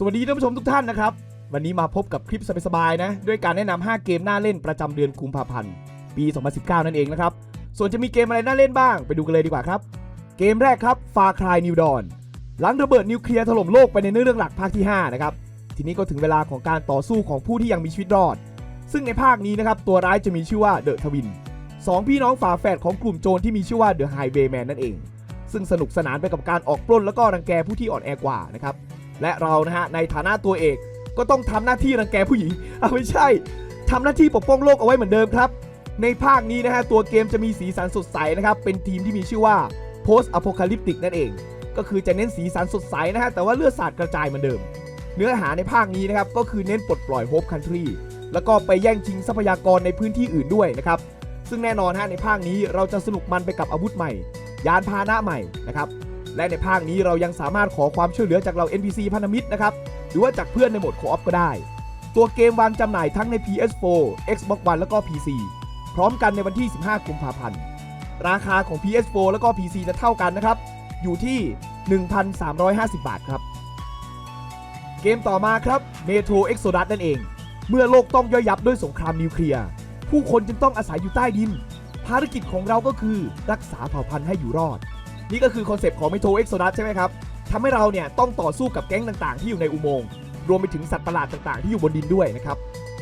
สวัสดีท่านผู้ชมทุกท่านนะครับ วันนี้มาพบกับคลิปสบายๆนะ ด้วยการแนะนำ5เกมน่าเล่นประจำเดือนกุมภาพันธ์ ปี 2019 นั่นเองนะครับ ส่วนจะมีเกมอะไรน่าเล่นบ้าง ไปดูกันเลยดีกว่าครับ เกมแรกครับ Far Cry New Dawn หลังระเบิดนิวเคลียร์ถล่มโลกไปในเนื้อเรื่องหลักภาคที่ 5 นะครับ ทีนี้ก็ถึงเวลาของการต่อสู้ของผู้ที่ยังมีชีวิตรอด ซึ่งในภาคนี้นะครับตัวร้ายจะมีชื่อว่าเดอะทวินสองพี่น้องฝาแฝดของกลุ่มโจรที่มีชื่อว่าเดอะไฮเวย์แมนนั่นเอง ซึ่งสนุกสนานไปกับการออกปล้นแล้วก็รังแกผู้ที่อ่อนแอกว่านะครับ และเรานะฮะในฐานะตัวเอกก็ต้องทำหน้าที่รังแกผู้หญิงเอาไม่ใช่ทำหน้าที่ปกป้องโลกเอาไว้เหมือนเดิมครับ ในภาคนี้นะฮะตัวเกมจะมีสีสันสดใสนะครับเป็นทีมที่มีชื่อว่า Post Apocalyptic นั่นเอง ก็คือจะเน้นสีสันสดใสนะฮะแต่ว่าเลือดสาดกระจายเหมือนเดิม เนื้อหาในภาคนี้นะครับก็คือเน้นปลดปล่อย Hope Country แล้วก็ไปแย่งชิงทรัพยากรในพื้นที่อื่นด้วยนะครับซึ่งแน่นอนฮะในภาคนี้เราจะสนุกมันไปกับอาวุธใหม่ ยานพาหนะใหม่นะครับ และในภาคนี้เรายังสามารถขอความช่วยเหลือจากเรา NPC พันธมิตรนะครับ หรือว่าจากเพื่อนในโหมดโคออฟก็ได้ ตัวเกมวางจำหน่ายทั้งใน PS4 Xbox One แล้วก็ PC พร้อมกันในวันที่ 15 กุมภาพันธ์ ราคาของ PS4 แล้วก็ PC จะเท่ากันนะครับ อยู่ที่ 1,350 บาทครับ เกมต่อมาครับ Metro Exodus นั่นเอง เมื่อโลกต้องย่อยยับด้วยสงครามนิวเคลียร์ ผู้คนจึงต้องอาศัยอยู่ใต้ดิน ภารกิจของเราก็คือรักษาเผ่าพันธุ์ให้อยู่รอด นี่ก็คือคอนเซปต์ของ Metro Exodus ใช่ไหมครับทำให้เราเนี่ยต้องต่อสู้กับแก๊งต่างๆ ที่อยู่ในอุโมงค์รวมไปถึงสัตว์ประหลาดต่างๆ ที่อยู่บนดินด้วยนะครับ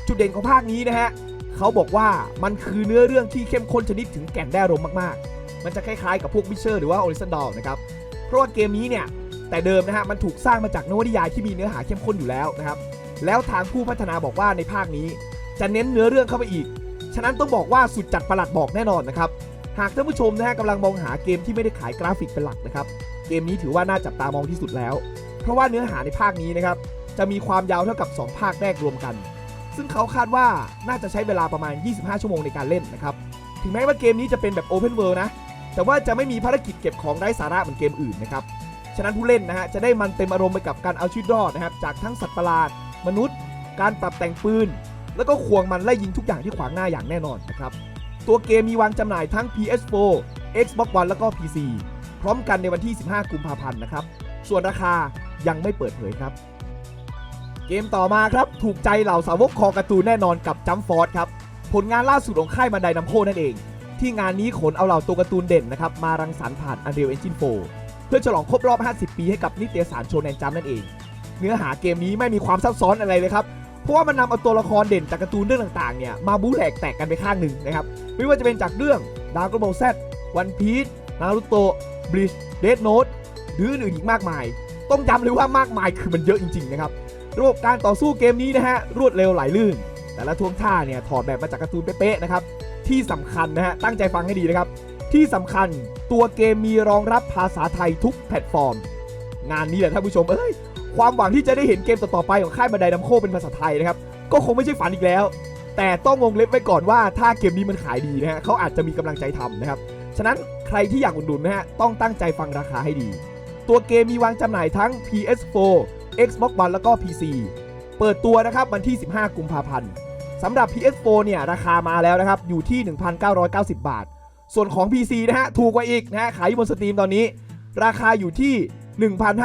จุดเด่นของภาคนี้นะฮะเขาบอกว่ามันคือเนื้อเรื่องที่เข้มข้นชนิดถึงแก่นได้รมมากๆ มันจะคล้ายๆกับพวกวิเชอร์หรือว่า Horizon Dawn นะครับ เพราะว่าเกมนี้เนี่ยแต่เดิมนะฮะมันถูกสร้างมาจากนวนิยายที่มีเนื้อหาเข้มข้นอยู่แล้วนะครับ แล้วทางผู้พัฒนาบอกว่าในภาคนี้ จะเน้นเนื้อเรื่องเข้าไปอีก ฉะนั้นต้องบอกว่าสุดจัดประหลัดบอกแน่นอนนะครับ หากท่านผู้ชมนะฮะกำลังมองหาเกมที่ไม่ได้ขายกราฟิกเป็นหลักนะครับ เกมนี้ถือว่าน่าจับตามองที่สุดแล้ว เพราะว่าเนื้อหาในภาคนี้นะครับจะมีความยาวเท่ากับ 2 ภาคแรกรวมกัน ซึ่งเขาคาดว่าน่าจะใช้เวลาประมาณ 25 ชั่วโมงในการเล่นนะครับ ถึงแม้ว่าเกมนี้จะเป็นแบบ Open World นะ แต่ว่าจะไม่มีภารกิจเก็บของไร้สาระเหมือนเกมอื่นนะครับ ฉะนั้นผู้เล่นนะฮะจะได้มันเต็มอารมณ์ไปกับการเอาชีวิตรอดนะครับจากทั้งสัตว์ประหลาด มนุษย์ การปรับแต่งปืน แล้วก็ควงมันไล่ยิงทุกอย่างที่ขวางหน้าอย่างแน่นอนนะครับ ตัวเกมมีวางจำหน่ายทั้ง PS4 Xbox One แล้วก็ PC พร้อมกันในวันที่ 15 กุมภาพันธ์นะครับ ส่วนราคายังไม่เปิดเผยครับ เกมต่อมาครับ ถูกใจเหล่าสาวกคอการ์ตูนแน่นอนกับจัมฟอร์ดครับ ผลงานล่าสุดของค่ายบันไดนำโคนั่นเอง ที่งานนี้ขนเอาเหล่าตัวการ์ตูนเด่นนะครับ มารังสรรค์ผ่าน Unreal Engine 4 เพื่อฉลองครบรอบ 50 ปีให้กับนิตยสารโชแนนจัมนั่นเอง เนื้อหาเกมนี้ไม่มีความซับซ้อนอะไรเลยครับ เพราะว่ามันนำเอาตัวละครเด่นจากการ์ตูนเรื่องต่างๆเนี่ยมาบู๊แหลกแตกกันไปข้างหนึ่งนะครับไม่ว่าจะเป็นจากเรื่องดาวกระโบแซดวันพีชนารุโตะบลิชเดดโนตหรืออื่นอีกมากมาย ต้องย้ำเลยว่ามากมายคือมันเยอะจริงๆนะครับระบบการต่อสู้เกมนี้นะฮะรวดเร็วไหลลื่น แต่ละท่วงท่าเนี่ยถอดแบบมาจากการ์ตูนเป๊ะๆนะครับที่สำคัญนะฮะตั้งใจฟังให้ดีนะครับ ที่สำคัญตัวเกมมีรองรับภาษาไทยทุกแพลตฟอร์ม งานนี้แหละท่านผู้ชมเอ้ย ความหวังที่จะได้เห็นเกมต่อๆไปของค่ายบันไดนำโคเป็นภาษาไทยนะครับก็คงไม่ใช่ฝันอีกแล้ว แต่ต้องวงเล็บไว้ก่อนว่าถ้าเกมนี้มันขายดีนะฮะเขาอาจจะมีกำลังใจทำนะครับฉะนั้นใครที่อยากอุดหนุนนะฮะต้องตั้งใจฟังราคาให้ดี ตัวเกมมีวางจำหน่ายทั้ง PS4 Xbox One แล้วก็ PC เปิดตัวนะครับวันที่ 15 กุมภาพันธ์สำหรับ PS4 เนี่ยราคามาแล้วนะครับอยู่ที่ 1,990 บาท ส่วนของ PC นะฮะถูกกว่าอีกนะฮะขายอยู่บนสตรีมตอนนี้ ราคาอยู่ที่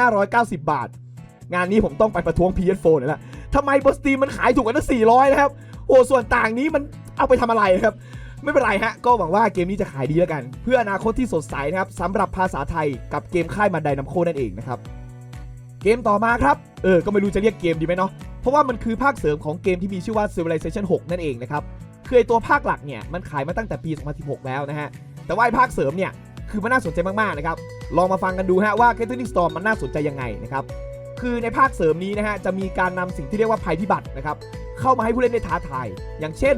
1,590 บาท งานนี้ผมต้องไปประท้วง PS4 หน่อยละทำไมบนสตีมมันขายถูกกันตั้ง400 นะครับ โอ้ ส่วนต่างนี้มันเอาไปทำอะไรครับ ไม่เป็นไรฮะ ก็หวังว่าเกมนี้จะขายดีแล้วกัน เพื่ออนาคตที่สดใสนะครับสำหรับภาษาไทยกับเกมค่ายมันไดนำโคนั่นเองนะครับ เกมต่อมาครับ เออ ก็ไม่รู้จะเรียกเกมดีไหมเนาะ เพราะว่ามันคือภาคเสริมของเกมที่มีชื่อว่า Civilization 6 นั่นเองนะครับคือตัวภาคหลักเนี่ยมันขายมาตั้งแต่ปี 2016 แล้วนะฮะ แต่ว่าภาคเสริมเนี่ยคือมันน่าสนใจมากๆนะครับ ลองมาฟังกันดูฮะว่า Gathering Storm มันน่าสนใจยังไงนะครับ คือในภาคเสริมนี้นะฮะจะมีการนำสิ่งที่เรียกว่าภัยพิบัตินะครับเข้ามาให้ผู้เล่นได้ท้าทาย อย่างเช่น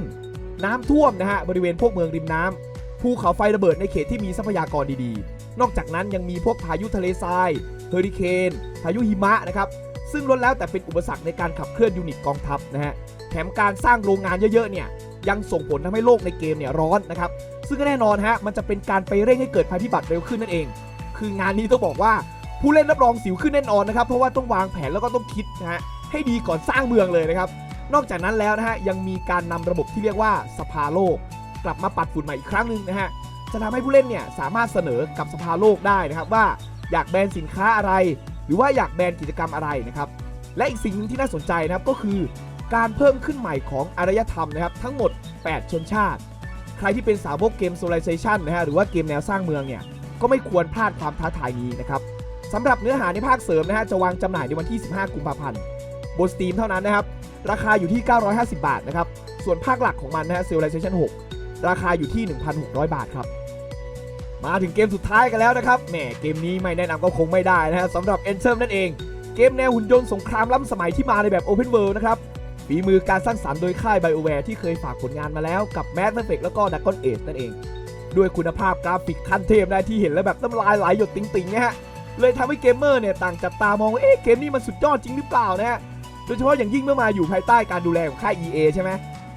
น้ำท่วมนะฮะบริเวณพวกเมืองริมน้ำภูเขาไฟระเบิดในเขตที่มีทรัพยากรดีๆ นอกจากนั้นยังมีพวกพายุทะเลทรายเฮอริเคนพายุหิมะนะครับซึ่งล้วนแล้วแต่เป็นอุปสรรคในการขับเคลื่อนยูนิตกองทัพนะฮะแถมการสร้างโรงงานเยอะๆเนี่ยยังส่งผลทำให้โลกในเกมเนี่ยร้อนนะครับซึ่งก็แน่นอนฮะมันจะเป็นการไปเร่งให้เกิดภัยพิบัติเร็วขึ้นนั่นเอง คืองานนี้ต้องบอกว่า ผู้เล่นรับรองสิวขึ้นแน่นอนนะครับเพราะว่าต้องวางแผนแล้วก็ต้องคิดนะฮะให้ดีก่อนสร้างเมืองเลยนะครับนอกจากนั้นแล้วนะฮะยังมีการนำระบบที่เรียกว่าสภาโลก กลับมาปัดฝุ่นใหม่อีกครั้งหนึ่งนะฮะจะทำให้ผู้เล่นเนี่ยสามารถเสนอกับสภาโลกได้นะครับว่าอยากแบนสินค้าอะไร หรือว่าอยากแบนกิจกรรมอะไรนะครับและอีกสิ่งหนึงที่น่าสนใจนะครับก็คือการเพิ่มขึ้นใหม่ของอารยธรรมนะครับทั้งหมด 8 ชนชาติ ใครที่เป็นสาวกเกม Civilization นะฮะหรือว่าเกมแนวสร้างเมืองเนี่ยก็ไม่ควรพลาดความท้าทายนี้นะครับ สำหรับเนื้อหาในภาคเสริมนะฮะจะวางจำหน่ายในวันที่ 15 กุมภาพันธ์บน Steam เท่านั้นนะครับ ราคาอยู่ที่ 950 บาทนะครับ ส่วนภาคหลักของมันนะฮะ Civilization 6 ราคาอยู่ที่ 1,600 บาทครับ มาถึงเกมสุดท้ายกันแล้วนะครับ แหมเกมนี้ไม่แนะนำก็คงไม่ได้นะฮะสำหรับ e n t e r นั่นเอง เกมแนวหุ่นยนต์สงครามล้ำสมัยที่มาในแบบ Open World นะครับ ฝีมือการสร้างสรรค์โดยค่าย BioWare ที่เคยฝากผลงานมาแล้วกับ Mass Effect แล้วก็ Dragon Age นั่นเอง ด้วยคุณภาพกราฟิกขั้นเทพนะที่เห็นแล้วแบบน้ำลายไหลหยดติ๋งๆนะฮะ เลยทำให้เกมเมอร์เนี่ยต่างจับตามองว่าเอ๊ะเกมนี้มันสุดยอดจริงหรือเปล่านะฮะโดยเฉพาะอย่างยิ่งเมื่อมาอยู่ภายใต้การดูแลของค่าย EA ใช่ไหม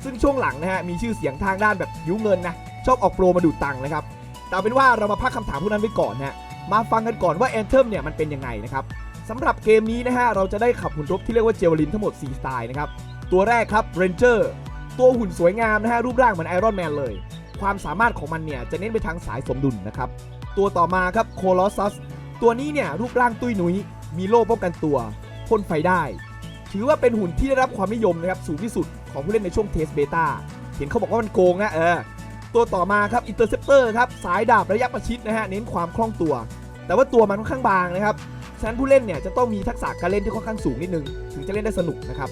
ซึ่งช่วงหลังนะฮะมีชื่อเสียงทางด้านแบบยุเงินนะชอบออกโปรมาดูดตังค์นะครับแต่เป็นว่าเรามาพักคำถามพวกนั้นไว้ก่อนนะมาฟังกันก่อนว่า Anthem เนี่ยมันเป็นยังไงนะครับสำหรับเกมนี้นะฮะเราจะได้ขับหุ่นรบที่เรียกว่าเจวลินทั้งหมด 4 สไตล์นะครับตัวแรกครับ Ranger ตัวหุ่นสวยงามนะฮะรูปร่างเหมือนไอรอนแมนเลย ความสามารถของมันเนี่ยจะเน้นไปทางสายสมดุลนะครับตัวต่อมาครับ Colossus ตัวนี้เนี่ยรูปร่างตุ้ยหนุยมีโล่ป้องกันตัวพ่นไฟได้ ถือว่าเป็นหุ่นที่ได้รับความนิยมนะครับสูงที่สุดของผู้เล่นในช่วงเทสเบต้าเห็นเขาบอกว่ามันโกงนะเออตัวต่อมาครับ Interceptor ครับสายดาบระยะประชิดนะฮะเน้นความคล่องตัว แต่ว่าตัวมันค่อนข้างบางนะครับฉะนั้นผู้เล่นเนี่ยจะต้องมีทักษะการเล่นที่ค่อนข้างสูงนิดนึง ถึงจะเล่นได้สนุกนะครับ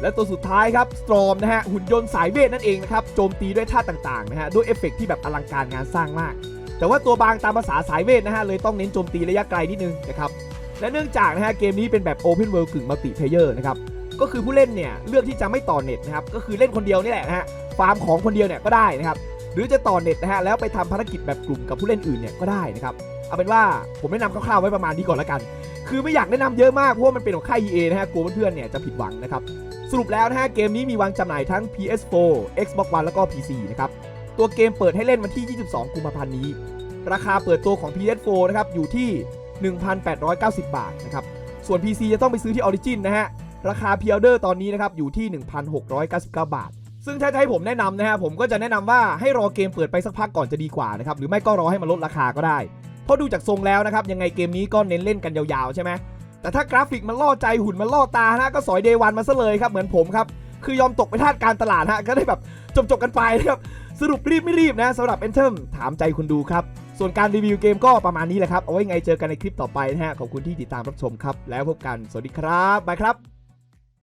และตัวสุดท้ายครับ Storm นะฮะหุ่นยนต์สายเวทนั่นเองนะครับโจมตีด้วยท่าต่างๆนะฮะด้วยเอฟเฟกต์ที่แบบอลังการงานสร้างมาก แต่ว่าตัวบางตามภาษาสายเวทนะฮะเลยต้องเน้นโจมตีระยะไกลนิดนึงนะครับและเนื่องจากนะฮะเกมนี้เป็นแบบ Open World กึ่งมัลติเพเยอร์นะครับก็คือผู้เล่นเนี่ยเลือกที่จะไม่ต่อเน็ตนะครับก็คือเล่นคนเดียวนี่แหละนะฮะฟาร์มของคนเดียวเนี่ยก็ได้นะครับหรือจะต่อเน็ตนะฮะแล้วไปทำภารกิจแบบกลุ่มกับผู้เล่นอื่นเนี่ยก็ได้นะครับเอาเป็นว่าผมแนะนำคร่าวๆไว้ประมาณนี้ก่อนละกัน คือไม่อยากแนะนำเยอะมากเพราะว่ามันเป็นของค่าย EA นะฮะกลัวเพื่อนๆเนี่ยจะผิดหวังนะครับสรุปแล้วนะฮะเกมนี้มีวางจำหน่ายทั้ง PS4 Xbox One แล้วก็ PC นะครับ ตัวเกมเปิดให้เล่นวันที่ 22 กุมภาพันธ์นี้ ราคาเปิดตัวของ PS4 นะครับอยู่ที่ 1,890 บาทนะครับส่วน PC จะต้องไปซื้อที่ Origin นะฮะราคาพิออเดอร์ตอนนี้นะครับอยู่ที่ 1,699 บาท ซึ่งถ้าจะให้ผมแนะนำนะฮะผมก็จะแนะนำว่าให้รอเกมเปิดไปสักพักก่อนจะดีกว่านะครับหรือไม่ก็รอให้มันลดราคาก็ได้ เพราะดูจากทรงแล้วนะครับยังไงเกมนี้ก็เน้นเล่นกันยาวๆใช่ไหมแต่ถ้ากราฟิกมันล่อใจหุ่นมันล่อตานะก็สอยเดวันมาซะเลยครับเหมือนผมครับ คือยอมตกไปทาสการตลาดฮะก็ได้แบบจบจบกันไปนะครับสรุปรีบไม่รีบนะสำหรับ e n t e m ถามใจคุณดูครับ ส่วนการรีวิวเกมก็ประมาณนี้แหละครับ เอาไว้ไงเจอกันในคลิปต่อไปนะฮะขอบคุณที่ติดตามรับชมครับ แล้วพบกันสวัสดีครับบายครับ